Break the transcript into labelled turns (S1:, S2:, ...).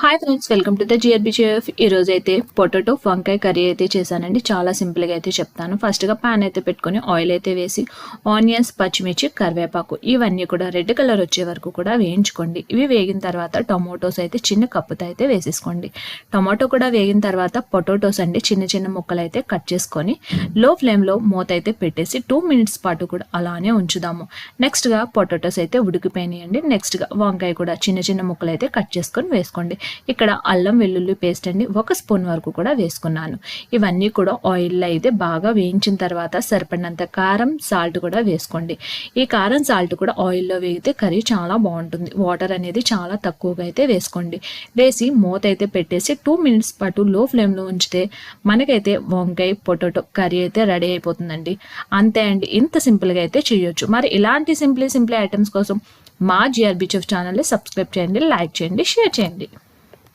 S1: Hi friends welcome to the GRBGF ఈరోజు అయితే potato వంకాయ కర్రీ అయితే చేశానండి. చాలా సింపుల్గా అయితే చెప్తాను. ఫస్ట్గా ప్యాన్ అయితే పెట్టుకొని ఆయిల్ అయితే వేసి ఆనియన్స్ పచ్చిమిర్చి కరివేపాకు ఇవన్నీ కూడా రెడ్ కలర్ వచ్చే వరకు కూడా వేయించుకోండి. ఇవి వేగిన తర్వాత టొమాటోస్ అయితే చిన్న కప్పుతో అయితే వేసేసుకోండి. టొమాటో కూడా వేగిన తర్వాత పొటాటోస్ అండి చిన్న చిన్న ముక్కలు అయితే కట్ చేసుకొని లో ఫ్లేమ్లో మూత అయితే పెట్టేసి టూ మినిట్స్ పాటు కూడా అలానే ఉంచుదాము. నెక్స్ట్గా పొటాటోస్ అయితే ఉడికిపోయినాయండి. నెక్స్ట్గా వంకాయ కూడా చిన్న చిన్న ముక్కలు అయితే కట్ చేసుకొని వేసుకోండి. ఇక్కడ అల్లం వెల్లుల్లి పేస్ట్ అండి ఒక స్పూన్ వరకు కూడా వేసుకున్నాను. ఇవన్నీ కూడా ఆయిల్లో అయితే బాగా వేయించిన తర్వాత సరిపడినంత కారం సాల్ట్ కూడా వేసుకోండి. ఈ కారం సాల్ట్ కూడా ఆయిల్లో వేగితే కర్రీ చాలా బాగుంటుంది. వాటర్ అనేది చాలా తక్కువగా అయితే వేసుకోండి. వేసి మూత అయితే పెట్టేసి టూ మినిట్స్ పాటు లో ఫ్లేమ్లో ఉంచితే మనకైతే వంకాయ పొటాటో కర్రీ అయితే రెడీ అయిపోతుందండి. అంతే అండి. ఇంత సింపుల్గా అయితే చేయొచ్చు. మరి ఇలాంటి సింప్లీ సింప్లీ ఐటమ్స్ కోసం మా జిఆర్బీ చెఫ్ ఛానల్ని సబ్స్క్రైబ్ చేయండి లైక్ చేయండి షేర్ చేయండి.